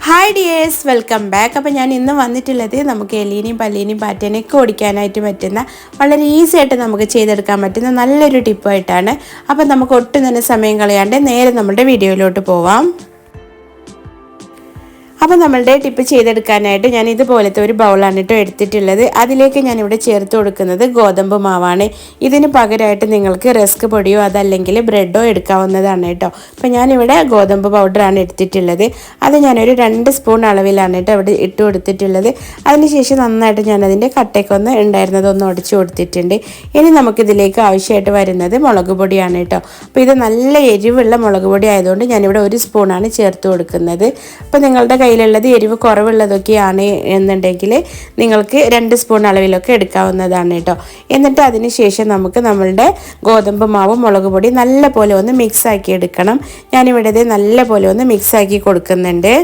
Hi dears welcome back അപ്പോൾ ഞാൻ ഇന്ന് വന്നിട്ടുള്ളത് നമുക്ക് എലീനെയും പല്ലീനെയും പാറ്റേനെയൊക്കെ ഓടിക്കാനായിട്ട് പറ്റുന്ന വളരെ ഈസി ആയിട്ട് നമുക്ക് ചെയ്തെടുക്കാൻ പറ്റുന്ന നല്ലൊരു ടിപ്പായിട്ടാണ് അപ്പോൾ നമുക്ക് ഒട്ടും തന്നെ സമയം കളയാണ്ട് നേരെ നമ്മുടെ വീഡിയോയിലോട്ട് പോവാം. അപ്പോൾ നമ്മളുടെ ടിപ്പ് ചെയ്തെടുക്കാനായിട്ട് ഞാൻ ഇതുപോലത്തെ ഒരു ബൗളാണ് കേട്ടോ എടുത്തിട്ടുള്ളത്. അതിലേക്ക് ഞാനിവിടെ ചേർത്ത് കൊടുക്കുന്നത് ഗോതമ്പ് മാവാണ്. ഇതിന് പകരമായിട്ട് നിങ്ങൾക്ക് റസ്ക് പൊടിയോ അതല്ലെങ്കിൽ ബ്രെഡോ എടുക്കാവുന്നതാണ് കേട്ടോ. അപ്പോൾ ഞാനിവിടെ ഗോതമ്പ് പൗഡറാണ് എടുത്തിട്ടുള്ളത്. അത് ഞാനൊരു രണ്ട് സ്പൂൺ അളവിലാണ് കേട്ടോ ഇവിടെ ഇട്ട് കൊടുത്തിട്ടുള്ളത്. അതിനുശേഷം നന്നായിട്ട് ഞാനതിന്റെ ഉണ്ടായിരുന്നത് ഒന്ന് ഉടച്ചു കൊടുത്തിട്ടുണ്ട്. ഇനി നമുക്കിതിലേക്ക് ആവശ്യമായിട്ട് വരുന്നത് മുളക് പൊടിയാണ് കേട്ടോ. അപ്പോൾ ഇത് നല്ല എരിവുള്ള മുളക് പൊടി ആയതുകൊണ്ട് ഞാനിവിടെ ഒരു സ്പൂണാണ് ചേർത്ത് കൊടുക്കുന്നത്. അപ്പോൾ നിങ്ങളുടെ കയ്യിലുള്ളത് എരിവ് കുറവുള്ളതൊക്കെയാണ് എന്നുണ്ടെങ്കിൽ നിങ്ങൾക്ക് രണ്ട് സ്പൂൺ അളവിലൊക്കെ എടുക്കാവുന്നതാണ് കേട്ടോ. എന്നിട്ട് അതിന് ശേഷം നമുക്ക് നമ്മളുടെ ഗോതമ്പ് മാവും മുളക് പൊടി നല്ല പോലെ ഒന്ന് മിക്സ് ആക്കി എടുക്കണം. ഞാനിവിടെ നല്ല പോലെ ഒന്ന് മിക്സ് ആക്കി കൊടുക്കുന്നുണ്ട്.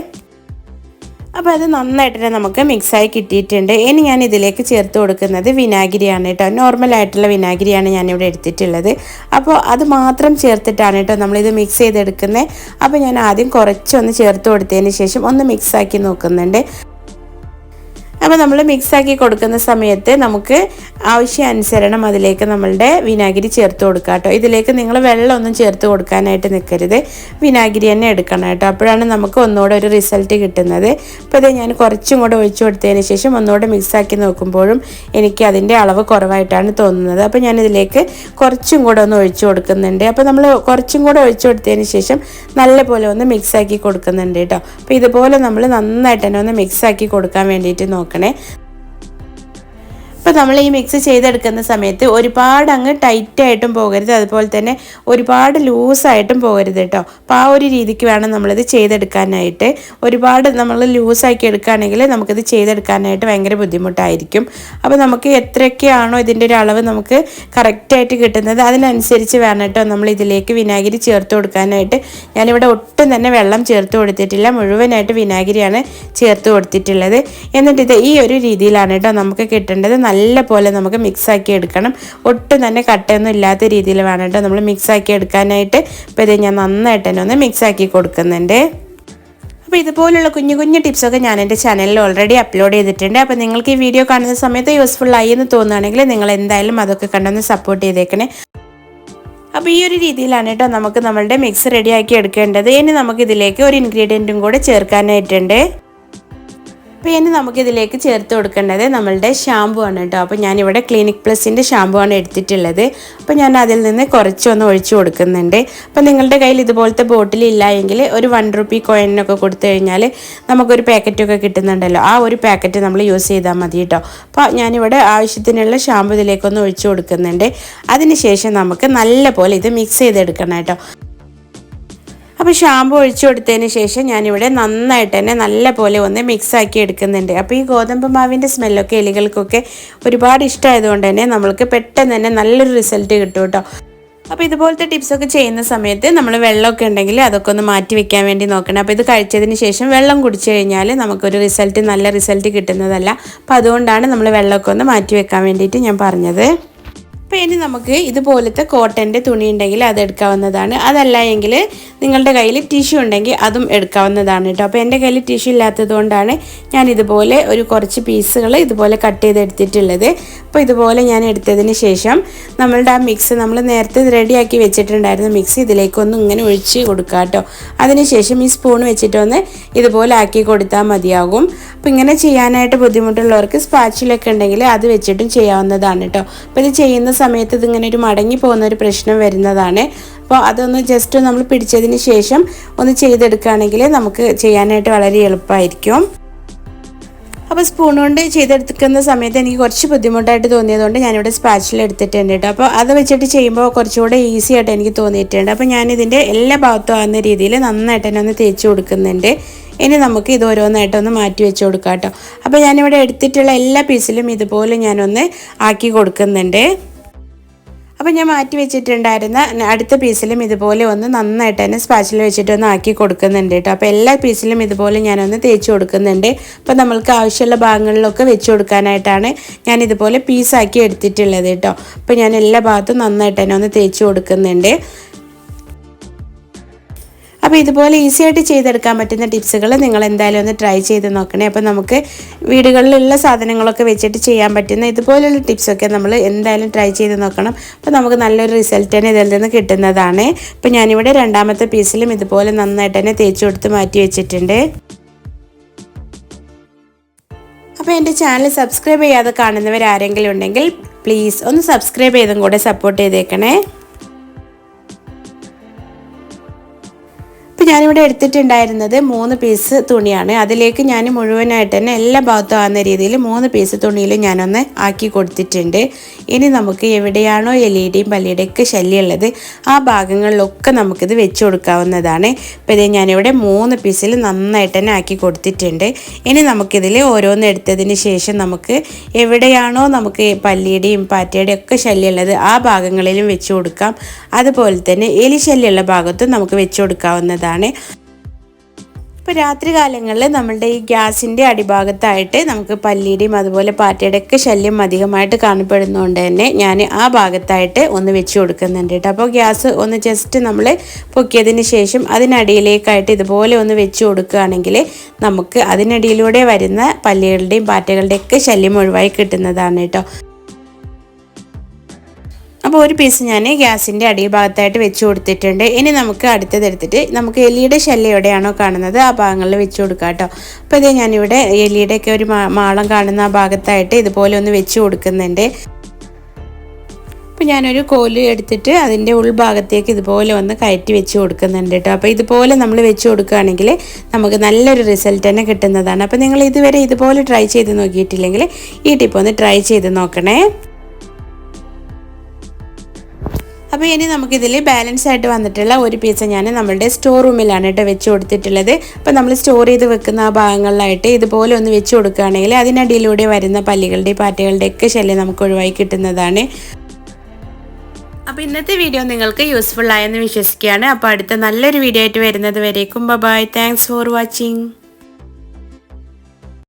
അപ്പോൾ അത് നന്നായിട്ട് തന്നെ നമുക്ക് മിക്സായി കിട്ടിയിട്ടുണ്ട്. ഇനി ഞാൻ ഇതിലേക്ക് ചേർത്ത് കൊടുക്കുന്നത് വിനാഗിരിയാണ് കേട്ടോ നോർമലായിട്ടുള്ള വിനാഗിരിയാണ് ഞാനിവിടെ എടുത്തിട്ടുള്ളത്. അപ്പോൾ അത് മാത്രം ചേർത്തിട്ടാണ് കേട്ടോ നമ്മളിത് മിക്സ് ചെയ്തെടുക്കുന്നത്. അപ്പോൾ ഞാൻ ആദ്യം കുറച്ചൊന്ന് ചേർത്ത് കൊടുത്തതിന് ശേഷം ഒന്ന് മിക്സാക്കി നോക്കുന്നുണ്ട്. അപ്പോൾ നമ്മൾ മിക്സാക്കി കൊടുക്കുന്ന സമയത്ത് നമുക്ക് ആവശ്യാനുസരണം അതിലേക്ക് നമ്മളുടെ വിനാഗിരി ചേർത്ത് കൊടുക്കുക കേട്ടോ ഇതിലേക്ക് നിങ്ങൾ വെള്ളമൊന്നും ചേർത്ത് കൊടുക്കാനായിട്ട് നിൽക്കരുത് വിനാഗിരി തന്നെ എടുക്കണം കേട്ടോ. അപ്പോഴാണ് നമുക്ക് ഒന്നുകൂടെ ഒരു റിസൾട്ട് കിട്ടുന്നത്. അപ്പോൾ ഇത് ഞാൻ കുറച്ചും കൂടെ ഒഴിച്ചു കൊടുത്തതിന് ശേഷം ഒന്നുകൂടെ മിക്സാക്കി നോക്കുമ്പോഴും എനിക്ക് അതിന്റെ അളവ് കുറവായിട്ടാണ് തോന്നുന്നത്. അപ്പോൾ ഞാനിതിലേക്ക് കുറച്ചും കൂടെ ഒന്ന് ഒഴിച്ചു കൊടുക്കുന്നുണ്ട്. അപ്പോൾ നമ്മൾ കുറച്ചും കൂടെ ഒഴിച്ചു കൊടുത്തതിന് ശേഷം നല്ലപോലെ ഒന്ന് മിക്സാക്കി കൊടുക്കുന്നുണ്ട് കേട്ടോ. അപ്പോൾ ഇതുപോലെ നമ്മൾ നന്നായിട്ട് തന്നെ ഒന്ന് മിക്സാക്കി കൊടുക്കാൻ വേണ്ടിയിട്ട് നോക്കണം അപ്പോൾ നമ്മൾ ഈ മിക്സ് ചെയ്തെടുക്കുന്ന സമയത്ത് ഒരുപാട് അങ്ങ് ടൈറ്റായിട്ടും പോകരുത്. അതുപോലെ തന്നെ ഒരുപാട് ലൂസായിട്ടും പോകരുത് കേട്ടോ അപ്പോൾ ആ ഒരു രീതിക്ക് വേണം നമ്മളിത് ചെയ്തെടുക്കാനായിട്ട്. ഒരുപാട് നമ്മൾ ലൂസാക്കി എടുക്കുകയാണെങ്കിൽ നമുക്കിത് ചെയ്തെടുക്കാനായിട്ട് ഭയങ്കര ബുദ്ധിമുട്ടായിരിക്കും. അപ്പോൾ നമുക്ക് എത്രയൊക്കെയാണോ ഇതിന്റെ ഒരു അളവ് നമുക്ക് കറക്റ്റായിട്ട് കിട്ടുന്നത് അതിനനുസരിച്ച് വേണം കേട്ടോ നമ്മൾ ഇതിലേക്ക് വിനാഗിരി ചേർത്ത് കൊടുക്കാനായിട്ട്. ഞാനിവിടെ ഒട്ടും തന്നെ വെള്ളം ചേർത്ത് കൊടുത്തിട്ടില്ല. മുഴുവനായിട്ട് വിനാഗിരിയാണ് ചേർത്ത് കൊടുത്തിട്ടുള്ളത്. എന്നിട്ട് ഇത് ഈ ഒരു രീതിയിലാണ് കേട്ടോ നമുക്ക് കിട്ടേണ്ടത്. നല്ല പോലെ നമുക്ക് മിക്സാക്കി എടുക്കണം. ഒട്ടും തന്നെ കട്ടയൊന്നും ഇല്ലാത്ത രീതിയിൽ വേണം കേട്ടോ നമ്മൾ മിക്സാക്കി എടുക്കാനായിട്ട്. ഇപ്പോൾ ഇത് ഞാൻ നന്നായിട്ട് തന്നെ ഒന്ന് മിക്സാക്കി കൊടുക്കുന്നുണ്ട്. അപ്പോൾ ഇതുപോലുള്ള കുഞ്ഞു കുഞ്ഞു ടിപ്സൊക്കെ ഞാൻ എന്റെ ചാനലിൽ ഓൾറെഡി അപ്ലോഡ് ചെയ്തിട്ടുണ്ട്. അപ്പോൾ നിങ്ങൾക്ക് ഈ വീഡിയോ കാണുന്ന സമയത്ത് യൂസ്ഫുൾ ആയി എന്ന് തോന്നുകയാണെങ്കിൽ നിങ്ങൾ എന്തായാലും അതൊക്കെ കണ്ടൊന്ന് സപ്പോർട്ട് ചെയ്തേക്കണേ. അപ്പോൾ ഈ ഒരു രീതിയിലാണ് കേട്ടോ നമുക്ക് നമ്മളുടെ മിക്സ് റെഡിയാക്കി എടുക്കേണ്ടത്. ഇനി നമുക്ക് ഇതിലേക്ക് ഒരു ഇൻഗ്രീഡിയന്റും കൂടെ ചേർക്കാനായിട്ടുണ്ട്. അപ്പോൾ ഇനി നമുക്കിതിലേക്ക് ചേർത്ത് കൊടുക്കേണ്ടത് നമ്മളുടെ ഷാമ്പു ആണ് കേട്ടോ. അപ്പോൾ ഞാനിവിടെ ക്ലിനിക് പ്ലസിന്റെ ഷാമ്പു ആണ് എടുത്തിട്ടുള്ളത്. അപ്പോൾ ഞാൻ അതിൽ നിന്ന് കുറച്ചൊന്ന് ഒഴിച്ചു കൊടുക്കുന്നുണ്ട്. അപ്പോൾ നിങ്ങളുടെ കയ്യിൽ ഇതുപോലത്തെ ബോട്ടിൽ ഇല്ല എങ്കിൽ ഒരു വൺ റുപ്പി കോയിനൊക്കെ കൊടുത്തു കഴിഞ്ഞാൽ നമുക്കൊരു പാക്കറ്റൊക്കെ കിട്ടുന്നുണ്ടല്ലോ. ആ ഒരു പാക്കറ്റ് നമ്മൾ യൂസ് ചെയ്താൽ മതി കേട്ടോ. അപ്പോൾ ഞാനിവിടെ ആവശ്യത്തിനുള്ള ഷാമ്പു ഇതിലേക്കൊന്ന് ഒഴിച്ചു കൊടുക്കുന്നുണ്ട്. അതിനുശേഷം നമുക്ക് നല്ല പോലെ ഇത് മിക്സ് ചെയ്തെടുക്കണം കേട്ടോ. അപ്പോൾ ഷാമ്പു ഒഴിച്ചു കൊടുത്തതിന് ശേഷം ഞാനിവിടെ നന്നായിട്ട് തന്നെ നല്ല പോലെ ഒന്ന് മിക്സ് ആക്കി എടുക്കുന്നുണ്ട്. അപ്പോൾ ഈ ഗോതമ്പ് മാവിന്റെ സ്മെല്ലൊക്കെ എലികൾക്കൊക്കെ ഒരുപാട് ഇഷ്ടമായതുകൊണ്ട് തന്നെ നമ്മൾക്ക് പെട്ടെന്ന് തന്നെ നല്ലൊരു റിസൾട്ട് കിട്ടും കേട്ടോ. അപ്പോൾ ഇതുപോലത്തെ ടിപ്സൊക്കെ ചെയ്യുന്ന സമയത്ത് നമ്മൾ വെള്ളമൊക്കെ ഉണ്ടെങ്കിൽ അതൊക്കെ ഒന്ന് മാറ്റി വെക്കാൻ വേണ്ടി നോക്കണം. അപ്പോൾ ഇത് കഴിച്ചതിന് ശേഷം വെള്ളം കുടിച്ചു കഴിഞ്ഞാൽ നമുക്കൊരു റിസൾട്ട് നല്ല റിസൾട്ട് കിട്ടുന്നതല്ല. അപ്പോൾ അതുകൊണ്ടാണ് നമ്മൾ വെള്ളമൊക്കെ ഒന്ന് മാറ്റി വെക്കാൻ വേണ്ടിയിട്ട് ഞാൻ പറഞ്ഞത്. അപ്പോൾ ഇനി നമുക്ക് ഇതുപോലത്തെ കോട്ടന്റെ തുണി ഉണ്ടെങ്കിൽ അത് എടുക്കാവുന്നതാണ്. അതല്ല എങ്കിൽ നിങ്ങളുടെ കയ്യിൽ ടിഷ്യൂ ഉണ്ടെങ്കിൽ അതും എടുക്കാവുന്നതാണ് കേട്ടോ. അപ്പോൾ എന്റെ കയ്യിൽ ടിഷ്യൂ ഇല്ലാത്തതുകൊണ്ടാണ് ഞാൻ ഇതുപോലെ ഒരു കുറച്ച് പീസുകൾ ഇതുപോലെ കട്ട് ചെയ്തെടുത്തിട്ടുള്ളത് അപ്പോൾ ഇതുപോലെ ഞാൻ എടുത്തതിന് ശേഷം നമ്മളുടെ ആ മിക്സ് നമ്മൾ നേരത്തെ റെഡിയാക്കി വെച്ചിട്ടുണ്ടായിരുന്ന മിക്സ് ഇതിലേക്കൊന്ന് ഇങ്ങനെ ഒഴിച്ച് കൊടുക്കുക കേട്ടോ. അതിനുശേഷം ഈ സ്പൂൺ വെച്ചിട്ടൊന്ന് ഇതുപോലെ ആക്കി കൊടുത്താൽ മതിയാകും. അപ്പോൾ ഇങ്ങനെ ചെയ്യാനായിട്ട് ബുദ്ധിമുട്ടുള്ളവർക്ക് സ്പാച്ചിലൊക്കെ ഉണ്ടെങ്കിൽ അത് വെച്ചിട്ടും ചെയ്യാവുന്നതാണ് കേട്ടോ. അപ്പോൾ ഇത് ചെയ്യുന്ന സമയത്ത് ഇതിങ്ങനെ ഒരു മടങ്ങി പോകുന്ന ഒരു പ്രശ്നം വരുന്നതാണ്. അപ്പോൾ അതൊന്ന് ജസ്റ്റ് നമ്മൾ പിടിച്ചതിന് ശേഷം ഒന്ന് ചെയ്തെടുക്കുകയാണെങ്കിൽ നമുക്ക് ചെയ്യാനായിട്ട് വളരെ എളുപ്പമായിരിക്കും. അപ്പോൾ സ്പൂൺ കൊണ്ട് ചെയ്തെടുക്കുന്ന സമയത്ത് എനിക്ക് കുറച്ച് ബുദ്ധിമുട്ടായിട്ട് തോന്നിയതുകൊണ്ട് ഞാനിവിടെ സ്പാച്ചിൽ എടുത്തിട്ടുണ്ട് കേട്ടോ. അപ്പോൾ അത് വെച്ചിട്ട് ചെയ്യുമ്പോൾ കുറച്ചുകൂടെ ഈസി ആയിട്ട് എനിക്ക് തോന്നിയിട്ടുണ്ട്. അപ്പോൾ ഞാനിതിന്റെ എല്ലാ ഭാഗത്തും ആകുന്ന രീതിയിൽ നന്നായിട്ട് തന്നെ ഒന്ന് തേച്ച് കൊടുക്കുന്നുണ്ട്. ഇനി നമുക്ക് ഇത് ഓരോന്നായിട്ടൊന്ന് മാറ്റി വെച്ച് കൊടുക്കാം കേട്ടോ. അപ്പോൾ ഞാനിവിടെ എടുത്തിട്ടുള്ള എല്ലാ പീസിലും ഇതുപോലെ ഞാനൊന്ന് ആക്കി കൊടുക്കുന്നുണ്ട്. അപ്പോൾ ഞാൻ മാറ്റി വെച്ചിട്ടുണ്ടായിരുന്ന അടുത്ത പീസിലും ഇതുപോലെ ഒന്ന് നന്നായിട്ട് തന്നെ സ്പാച്ചിൽ വെച്ചിട്ട് ഒന്ന് ആക്കി കൊടുക്കുന്നുണ്ട് കേട്ടോ. അപ്പോൾ എല്ലാ പീസിലും ഇതുപോലെ ഞാനൊന്ന് തേച്ച് കൊടുക്കുന്നുണ്ട്. അപ്പോൾ നമ്മൾക്ക് ആവശ്യമുള്ള ഭാഗങ്ങളിലൊക്കെ വെച്ച് കൊടുക്കാനായിട്ടാണ് ഞാൻ ഇതുപോലെ പീസാക്കി എടുത്തിട്ടുള്ളത് കേട്ടോ. അപ്പോൾ ഞാൻ എല്ലാ ഭാഗത്തും നന്നായിട്ട് തന്നെ ഒന്ന് തേച്ച് കൊടുക്കുന്നുണ്ട്. അപ്പോൾ ഇതുപോലെ ഈസി ആയിട്ട് ചെയ്തെടുക്കാൻ പറ്റുന്ന ടിപ്സുകൾ നിങ്ങൾ എന്തായാലും ഒന്ന് ട്രൈ ചെയ്ത് നോക്കണേ. അപ്പോൾ നമുക്ക് വീടുകളിലുള്ള സാധനങ്ങളൊക്കെ വെച്ചിട്ട് ചെയ്യാൻ പറ്റുന്ന ഇതുപോലെയുള്ള ടിപ്സൊക്കെ നമ്മൾ എന്തായാലും ട്രൈ ചെയ്ത് നോക്കണം. അപ്പോൾ നമുക്ക് നല്ലൊരു റിസൾട്ട് തന്നെ ഇതിൽ നിന്ന് കിട്ടുന്നതാണ്. അപ്പോൾ ഞാനിവിടെ രണ്ടാമത്തെ പീസിലും ഇതുപോലെ നന്നായിട്ട് തന്നെ തേച്ച് കൊടുത്ത് മാറ്റി വെച്ചിട്ടുണ്ട്. അപ്പോൾ എന്റെ ചാനൽ സബ്സ്ക്രൈബ് ചെയ്യാതെ കാണുന്നവർ ആരെങ്കിലും ഉണ്ടെങ്കിൽ പ്ലീസ് ഒന്ന് സബ്സ്ക്രൈബ് ചെയ്തും കൂടെ സപ്പോർട്ട് ചെയ്തേക്കണേ. ഞാനിവിടെ എടുത്തിട്ടുണ്ടായിരുന്നത് മൂന്ന് പീസ് തുണിയാണ്. അതിലേക്ക് ഞാൻ മുഴുവനായിട്ട് തന്നെ എല്ലാ ഭാഗത്തും ആകുന്ന രീതിയിൽ മൂന്ന് പീസ് തുണിയിൽ ഞാനൊന്ന് ആക്കി കൊടുത്തിട്ടുണ്ട്. ഇനി നമുക്ക് എവിടെയാണോ എലിയുടെയും പല്ലിയുടെയൊക്കെ ശല്യമുള്ളത് ആ ഭാഗങ്ങളിലൊക്കെ നമുക്കിത് വെച്ച് കൊടുക്കാവുന്നതാണ്. ഇപ്പോൾ ഇത് ഞാനിവിടെ മൂന്ന് പീസിൽ നന്നായിട്ട് തന്നെ ആക്കി കൊടുത്തിട്ടുണ്ട്. ഇനി നമുക്കിതിൽ ഓരോന്ന് എടുത്തതിന് ശേഷം നമുക്ക് എവിടെയാണോ നമുക്ക് പല്ലിയുടെയും പാറ്റയുടെയും ഒക്കെ ശല്യമുള്ളത് ആ ഭാഗങ്ങളിലും വെച്ച് കൊടുക്കാം. അതുപോലെ തന്നെ എലി ശല്യമുള്ള ഭാഗത്തും നമുക്ക് വെച്ച് കൊടുക്കാവുന്നതാണ്. ഇപ്പോൾ രാത്രി കാലങ്ങളിൽ നമ്മളുടെ ഈ ഗ്യാസിന്റെ അടിഭാഗത്തായിട്ട് നമുക്ക് പല്ലിയുടെയും അതുപോലെ പാറ്റയുടെ ഒക്കെ ശല്യം അധികമായിട്ട് കാണപ്പെടുന്നതുകൊണ്ട് തന്നെ ഞാൻ ആ ഭാഗത്തായിട്ട് ഒന്ന് വെച്ച് കൊടുക്കുന്നുണ്ട് കേട്ടോ. അപ്പോൾ ഗ്യാസ് ഒന്ന് ജസ്റ്റ് നമ്മൾ പൊക്കിയതിന് ശേഷം അതിനടിയിലേക്കായിട്ട് ഇതുപോലെ ഒന്ന് വെച്ച് കൊടുക്കുകയാണെങ്കിൽ നമുക്ക് അതിനടിയിലൂടെ വരുന്ന പല്ലികളുടെയും പാറ്റകളുടെയൊക്കെ ശല്യം ഒഴിവായി കിട്ടുന്നതാണ് കേട്ടോ. അപ്പോൾ ഒരു പീസ് ഞാൻ ഗ്യാസിന്റെ അടിഭാഗത്തായിട്ട് വെച്ച് കൊടുത്തിട്ടുണ്ട്. ഇനി നമുക്ക് അടുത്തത് എടുത്തിട്ട് നമുക്ക് എലിയുടെ ശല്യം എവിടെയാണോ കാണുന്നത് ആ ഭാഗങ്ങളിൽ വെച്ച് കൊടുക്കാം കേട്ടോ. അപ്പോൾ ഇതേ ഞാനിവിടെ എലിയുടെയൊക്കെ ഒരു മാളം കാണുന്ന ആ ഭാഗത്തായിട്ട് ഇതുപോലെ ഒന്ന് വെച്ച് കൊടുക്കുന്നുണ്ട്. അപ്പോൾ ഞാനൊരു കോൽ എടുത്തിട്ട് അതിന്റെ ഉൾഭാഗത്തേക്ക് ഇതുപോലെ ഒന്ന് കയറ്റി വെച്ച് കൊടുക്കുന്നുണ്ട് കേട്ടോ. അപ്പോൾ ഇതുപോലെ നമ്മൾ വെച്ച് കൊടുക്കുകയാണെങ്കിൽ നമുക്ക് നല്ലൊരു റിസൾട്ട് തന്നെ കിട്ടുന്നതാണ്. അപ്പോൾ നിങ്ങൾ ഇതുവരെ ഇതുപോലെ ട്രൈ ചെയ്ത് നോക്കിയിട്ടില്ലെങ്കിൽ ഈ ടിപ്പ് ഒന്ന് ട്രൈ ചെയ്ത് നോക്കണേ. അപ്പോൾ ഇനി നമുക്കിതിൽ ബാലൻസ് ആയിട്ട് വന്നിട്ടുള്ള ഒരു പീസ് ഞാൻ നമ്മുടെ സ്റ്റോർ റൂമിലാണ് കേട്ടോ വെച്ച് കൊടുത്തിട്ടുള്ളത്. അപ്പോൾ നമ്മൾ സ്റ്റോർ ചെയ്ത് വെക്കുന്ന ആ ഭാഗങ്ങളിലായിട്ട് ഇതുപോലെ ഒന്ന് വെച്ച് കൊടുക്കുകയാണെങ്കിൽ അതിനടിയിലൂടെ വരുന്ന പല്ലികളുടെ പാറ്റകളുടെ ഒക്കെ ശല്യം നമുക്ക് ഒഴിവായി കിട്ടുന്നതാണ്. അപ്പോൾ ഇന്നത്തെ വീഡിയോ നിങ്ങൾക്ക് യൂസ്ഫുൾ ആയെന്ന് വിശ്വസിക്കുകയാണ്. അപ്പോൾ അടുത്ത നല്ലൊരു വീഡിയോ ആയിട്ട് വരുന്നത് വരേക്കും. Bye thanks for watching